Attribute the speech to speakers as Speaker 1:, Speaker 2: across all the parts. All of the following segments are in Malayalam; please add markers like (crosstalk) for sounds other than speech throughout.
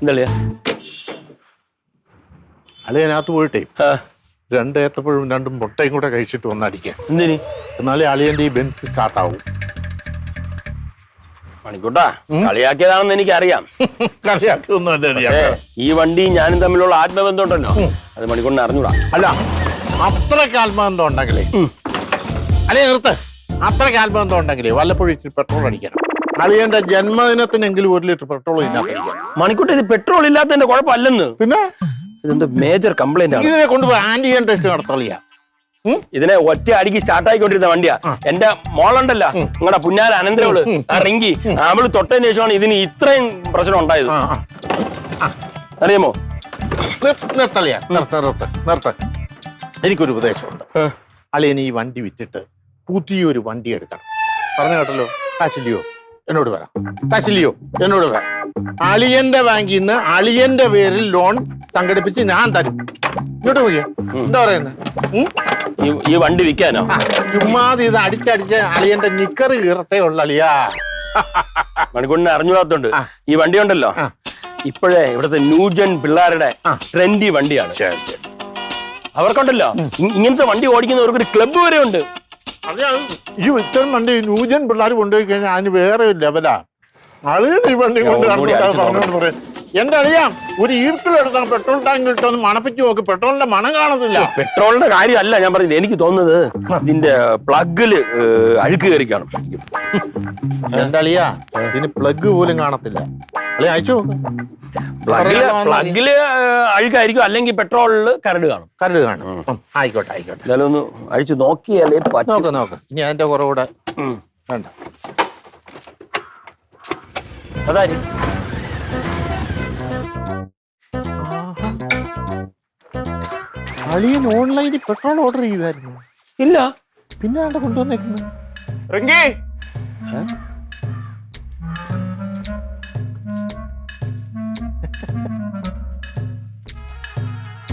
Speaker 1: എന്തളിയാ
Speaker 2: അളിയനകത്ത് പോയിട്ടേ രണ്ട് ഏത്തപ്പഴവും രണ്ടും മുട്ടയും കൂടെ കഴിച്ചിട്ട് വന്നടിക്കാം
Speaker 1: എന്തിനി?
Speaker 2: എന്നാലേ അളിയന്റെ ഈ ബെൻസ് സ്റ്റാർട്ടാവും.
Speaker 1: മണിക്കൂട്ടാ കളിയാക്കിയതാണെന്ന് എനിക്കറിയാം. (laughs)
Speaker 2: കളിയാക്കൊന്നും അല്ല അളിയാ.
Speaker 1: ഈ വണ്ടി ഞാനും തമ്മിലുള്ള ആത്മബന്ധം ഉണ്ടല്ലോ അത് മണിക്കൂറിന് അറിഞ്ഞൂടാ.
Speaker 2: അല്ല അത്ര ആത്മബന്ധം ഉണ്ടെങ്കിലേ. അളിയ നിർത്ത്. അത്രയ്ക്ക് ആത്മബന്ധം ഉണ്ടെങ്കിലേ വല്ലപ്പോഴും ഇച്ചിരി പെട്രോൾ അടിക്കണം. അളിയന്റെ ജന്മദിനത്തിനെങ്കിലും ഒരു ലിറ്റർ പെട്രോൾ അടിക്കണം
Speaker 1: മണിക്കൂട്ട ഇത് പെട്രോൾ ഇല്ലാത്തതിന്റെ കുഴപ്പമല്ലെന്ന്.
Speaker 2: പിന്നെ?
Speaker 1: ഇതെന്ത് മേജർ കംപ്ലൈന്റ് ആണ്.
Speaker 2: ഇതിനെ കൊണ്ടുപോയി ആന്റിജൻ ടെസ്റ്റ് നടത്തളിയാ.
Speaker 1: ഇതിനെ ഒറ്റ അടിക്ക് സ്റ്റാർട്ട് ആയിക്കൊണ്ടിരുന്ന വണ്ടിയാ. എന്റെ മോളുണ്ടല്ല. നിങ്ങളുടെ പുന്നാര അനന്തരവൾ. ഇറങ്ങി റിങ്കി. അവൾ തൊട്ടതിന് ശേഷമാണ് ഇതിന് ഇത്രയും പ്രശ്നം ഉണ്ടായത്. അറിയാമോ?
Speaker 2: നിർ- നിർത്തളിയാ. നിർത്ത നിർത്ത നിർത്ത. എനിക്കൊരു ഉപദേശമുണ്ട്. അളിയൻ ഈ വണ്ടി വിറ്റിട്ട് പുതിയൊരു വണ്ടി എടുക്കണം. പറഞ്ഞു കേട്ടല്ലോ? കാശില്ലയോ എന്നോട് വരാം. കാശില്ലയോ എന്നോട് വരാം. അളിയന്റെ ബാങ്കിൽ നിന്ന് അളിയന്റെ പേരിൽ ലോൺ സംഘടിപ്പിച്ച് ഞാൻ തരും. ഇങ്ങോട്ട് പോയി. എന്താ പറയുന്നത്
Speaker 1: ഈ ഈ വണ്ടി വിൽക്കാനോ?
Speaker 2: ചുമ്മാതെ ഇത് അടിച്ചടിച്ച് അളിയന്റെ നിക്കറ് കീറത്തേ ഉള്ള അളിയാ.
Speaker 1: മണിക്കൂറിന് അറിഞ്ഞൂടാത്തോണ്ട് ഈ വണ്ടി ഉണ്ടല്ലോ? ഇപ്പോഴേ ഇവിടുത്തെ ന്യൂജൻ പിള്ളേരുടെ. ട്രെൻഡി വണ്ടിയാണ്. അവർക്കുണ്ടല്ലോ? ഇങ്ങനത്തെ വണ്ടി ഓടിക്കുന്നവർക്ക് ഒരു ക്ലബ്ബ് വരെ ഉണ്ട്
Speaker 2: ഈ ഉത്തരം വണ്ടി ന്യൂജൻ പിള്ളേർ കൊണ്ടുപോയി കഴിഞ്ഞാൽ അതിന് വേറെ ഒരു ലെവലാ. അളിയൻ ഈ വണ്ടി കൊണ്ട്
Speaker 1: ഞാൻ ഒന്നുകൂടി
Speaker 2: നടന്നിട്ട്
Speaker 1: അടിച്ച്
Speaker 2: പറഞ്ഞോണ്ട് പറയും. എന്റെ അറിയാം ഒരു ഈർക്കിലെടുത്താൽ പെട്രോൾ ടാങ്കിൽ ഇട്ടൊന്ന് മണപ്പിച്ച് നോക്ക്. പെട്രോളിന്റെ മണം കാണത്തില്ല.
Speaker 1: പെട്രോളിന്റെ കാര്യമല്ല ഞാൻ പറഞ്ഞു എനിക്ക് തോന്നുന്നത് ഇതിന്റെ പ്ലഗിൽ അഴുക്ക് കയറി കാണും.
Speaker 2: എന്റെ അളിയാ ഇതിന് പ്ലഗ് പോലും കാണത്തില്ല. അളിയ അയച്ചു? നോക്ക് പ്ലഗിൽ
Speaker 1: പ്ലഗിൽ അഴുക്കായിരിക്കും. അല്ലെങ്കിൽ പെട്രോളിൽ കരട് കാണും.
Speaker 2: കരട് കാണും. ഉം, ആയിക്കോട്ടെ ആയിക്കോട്ടെ.
Speaker 1: ഒന്ന് അഴിച്ചു നോക്കിയാലേ പറ്റും.
Speaker 2: നോക്ക് നോക്ക്. ഇനി അതിന്റെ
Speaker 1: കുറവൂടെ.
Speaker 2: വേണ്ട.
Speaker 1: അതാരി?
Speaker 2: അളിയൻ ഓൺലൈനിൽ പെട്രോൾ ഓർഡർ ചെയ്തായിരുന്നു.
Speaker 1: ഇല്ല.
Speaker 2: പിന്നെ കൊണ്ടുവന്നേക്കുന്നു?
Speaker 3: റിങ്കി!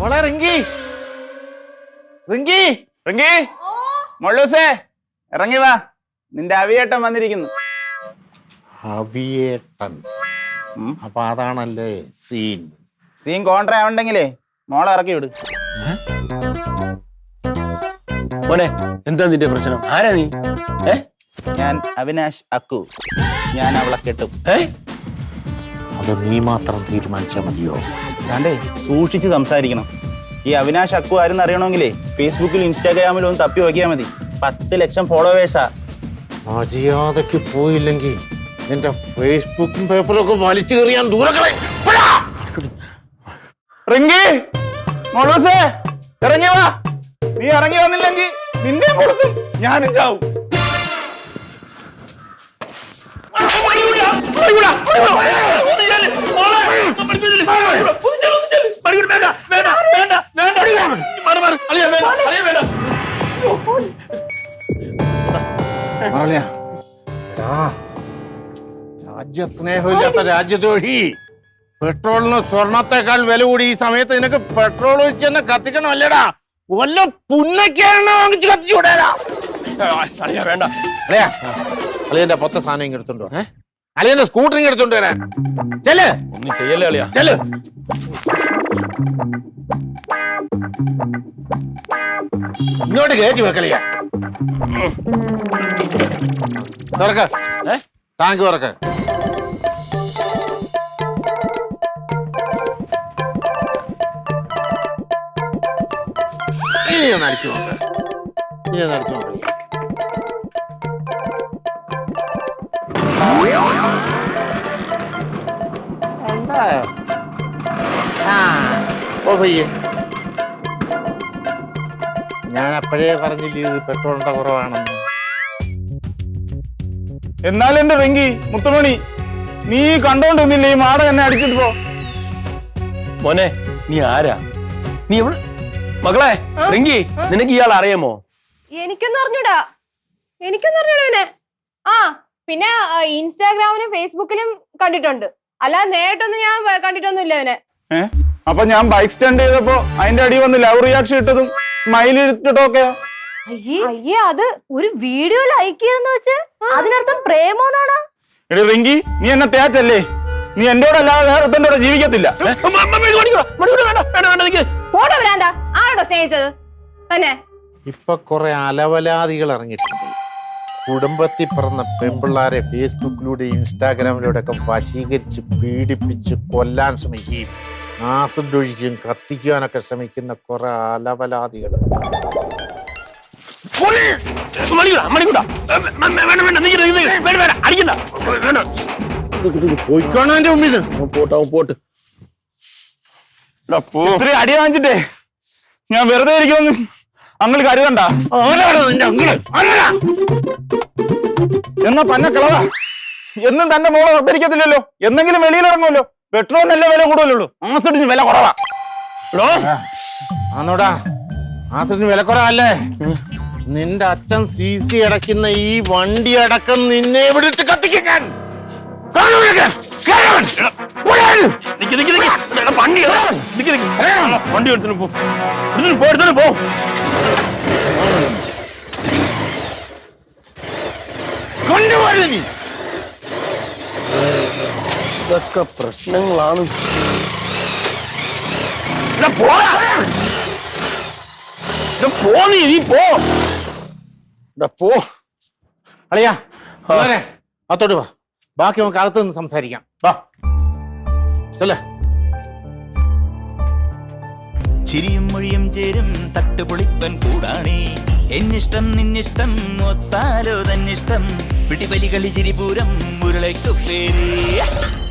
Speaker 2: മോളെ റിങ്കി. റിങ്കി.
Speaker 3: റിങ്കി. മൊള്ളൂസേ ഇറങ്ങി വാ. നിന്റെ അവിയേട്ടൻ വന്നിരിക്കുന്നു.
Speaker 2: അവിയേട്ടൻ. അപ്പൊ അതാണല്ലേ സീൻ.
Speaker 3: സീൻ കോൺട്രാ ഉണ്ടെങ്കിലേ മോളെ ഇറക്കി വിട്.
Speaker 1: മോനെ എന്താ നിന്റെ പ്രശ്നം? ആരാ നീ? ഏ?
Speaker 3: ഞാൻ അവിനാശ് അക്കു. ഞാൻ അവളെ കെട്ടും.
Speaker 1: ഏ?
Speaker 2: അത് നീ മാത്രം തീരുമാനിച്ചാൽ മതിയോ?
Speaker 3: കണ്ടേ സൂക്ഷിച്ച് സംസാരിക്കണം. ഈ അവിനാഷ് അക്കു ആരെന്ന് അറിയണമെങ്കിലേ ഫേസ്ബുക്കിൽ ഇൻസ്റ്റാഗ്രാമിലും ഒന്ന് തപ്പി നോക്കിയാൽ മതി. പത്ത് ലക്ഷം ഫോളോവേഴ്സാ.
Speaker 2: മര്യാദയ്ക്ക് പോയില്ലെങ്കിൽ നിന്റെ ഫേസ്ബുക്കും പേപ്പറും ഒക്കെ വലിച്ചു കയറിയാൻ
Speaker 3: റിങ്കി! മൊള്ളൂസേ ഇറങ്ങി വാ. നീ ഇറങ്ങി വന്നില്ലെങ്കിൽ നിന്നെ കൊടുത്തും ഞാനും ചാവും.
Speaker 2: രാജ്യസ്നേഹമില്ലാത്ത രാജ്യദ്രോഹി. പെട്രോളിന് സ്വർണത്തെക്കാൾ വില കൂടി ഈ സമയത്ത് നിനക്ക് പെട്രോൾ ഒഴിച്ച് തന്നെ കത്തിക്കണം അല്ലേടാ വല്ല പുന്നക്കാണ് വാങ്ങിച്ച് കത്തിച്ചൂടേടാ
Speaker 1: വേണ്ട.
Speaker 2: അളിയാ അളിയന്റെ പൊത്ത സാധനം ഇങ്ങ് എടുത്തോണ്ട് വാ.
Speaker 1: ഏ?
Speaker 2: അളിയന്റെ സ്കൂട്ടർ ഇങ്ങ് എടുത്തോണ്ട് വരാൻ. ചെൽ
Speaker 1: ഒന്നും ചെയ്യല്ലേ അളിയാ?
Speaker 2: ചെൽ ഇങ്ങോട്ട് കയറ്റി വെക്കളിയ തുറക്ക.
Speaker 1: ഏ?
Speaker 2: ടാങ്ക് തുറക്ക. ഇനി ഒന്ന് അടിച്ചു നോക്ക ഇനി ഒന്ന് അടിച്ചു നോക്ക എന്തായോ? ആ ഓ പയ്യേ ഞാൻ അപ്പോഴേ പറഞ്ഞില്ലേ ഇത് പെട്രോളിന്റെ കുറവാണെന്ന്.
Speaker 3: എന്നാലും എന്റെ റിങ്കി മുത്തുമണി നീ കണ്ടോണ്ടിരുന്നില്ലേ ഈ മാട എന്നെ അടിച്ചിട്ട് പോ.
Speaker 1: മോനെ നീ ആരാ? നീ എവിടെ മകളെ റിങ്കി നിനക്ക് ഇയാൾ അറിയാമോ?
Speaker 4: എനിക്കൊന്നും അറിഞ്ഞൂടാ. എനിക്കൊന്നും അറിഞ്ഞൂടാ ഇവനെ ആ പിന്നെ ഇൻസ്റ്റാഗ്രാമിലും ഫേസ്ബുക്കിലും കണ്ടിട്ടുണ്ട്. അല്ലാതെ നേരിട്ടൊന്നും ഞാൻ കണ്ടിട്ടൊന്നുമില്ല കണ്ടിട്ടൊന്നും ഇല്ല ഇവനെ
Speaker 3: അപ്പൊ ഞാൻ ബൈക്ക് സ്റ്റാൻഡ് ചെയ്തപ്പോ അതിന്റെ അടി വന്ന് ലവ് റിയാക്ഷൻ ഇട്ടതും സ്മൈൽ ഇട്ടിട്ടൊക്കെ
Speaker 5: അയ്യേ.
Speaker 4: അയ്യേ അത്
Speaker 5: ഒരു വീഡിയോ ലൈക്ക് ചെയ്തെന്ന് വെച്ച് അതിനർത്ഥം പ്രേമോന്നാണ്?
Speaker 3: എടി റിങ്കി നീ എന്നെ തേച്ചല്ലേ? നീ എന്റെ കൂടെ അല്ലാതെ വേറെ ജീവിക്കത്തില്ല.
Speaker 4: പോടോ വരാന്താ. സ്നേഹിച്ചത്? തന്നെ?
Speaker 2: ഇപ്പൊ കുറെ അലവലാദികൾ ഇറങ്ങിയിട്ടുണ്ട്. കുടുംബത്തിൽ പിറന്ന പെൺപിള്ളാരെ ഫേസ്ബുക്കിലൂടെ ഇൻസ്റ്റാഗ്രാമിലൂടെ ഒക്കെ വശീകരിച്ച് പീഡിപ്പിച്ച് കൊല്ലാൻ ശ്രമിക്കുകയും ആസിഡ് ഒഴിക്കുകയും കത്തിക്കുവാനൊക്കെ ശ്രമിക്കുന്ന കുറെ അലവലാദികൾ. പോയിക്കോണോ എന്റെ മുമ്പിൽ.
Speaker 1: പോട്ടാവും പോട്ട്. എടാ, പോ.
Speaker 3: ഇത്രയും അടി വാങ്ങിച്ചിട്ടേ. ഞാൻ വെറുതെ ഇരിക്കുമെന്ന് അങ്ങൾ കരുതണ്ട. എന്നാ പന്ന കളവാ. എന്നും തന്റെ മോളെ ഉദ്ധരിക്കത്തില്ലല്ലോ എന്തെങ്കിലും വെളിയിലിറങ്ങുമല്ലോ പെട്രോളിനല്ലേ വില കൂടുതലുള്ളൂ. ആസിഡിന് വില കുറവാ.
Speaker 1: ആസിഡിന്
Speaker 2: ആന്നോടാ. ആസിഡിന് വിലക്കുറവല്ലേ നിന്റെ അച്ഛൻ സി സി അടയ്ക്കുന്ന ഈ വണ്ടി അടക്കം നിന്നെ വിളിച്ച് കത്തിക്കാൻ.
Speaker 1: നിക്ക് നിക്ക് നിക്ക്. എടാ, വണ്ടി എടാ. നിക്ക് നിക്ക്. എടാ, വണ്ടി എടുത്തിട്ട് പോ. എടുത്തിട്ട് പോ എടുത്തിട്ട് പോ.
Speaker 2: കൊണ്ടുപോരുത് നീ!
Speaker 1: ഇതൊക്കെ പ്രശ്നങ്ങളാണ്. എടാ, പോടാ. എടാ, പോ നീ നീ പോ. എടാ, പോ.
Speaker 2: അളിയാ മോനെ, അകത്തോട്ട് വാ. ബാക്കി നമുക്ക് അകത്ത് നിന്ന് സംസാരിക്കാം. വാ. ചെല്ലേ.
Speaker 5: ചിരിയും മൊഴിയും ചേരും തട്ടുപൊളിപ്പൻ കൂടാണേ. എന്നിഷ്ടം നിന്നിഷ്ടം ഒത്താലോ തന്നിഷ്ടം. പിടിപലി കളി ചിരിപൂരം മുരളയ്ക്കു പേര്.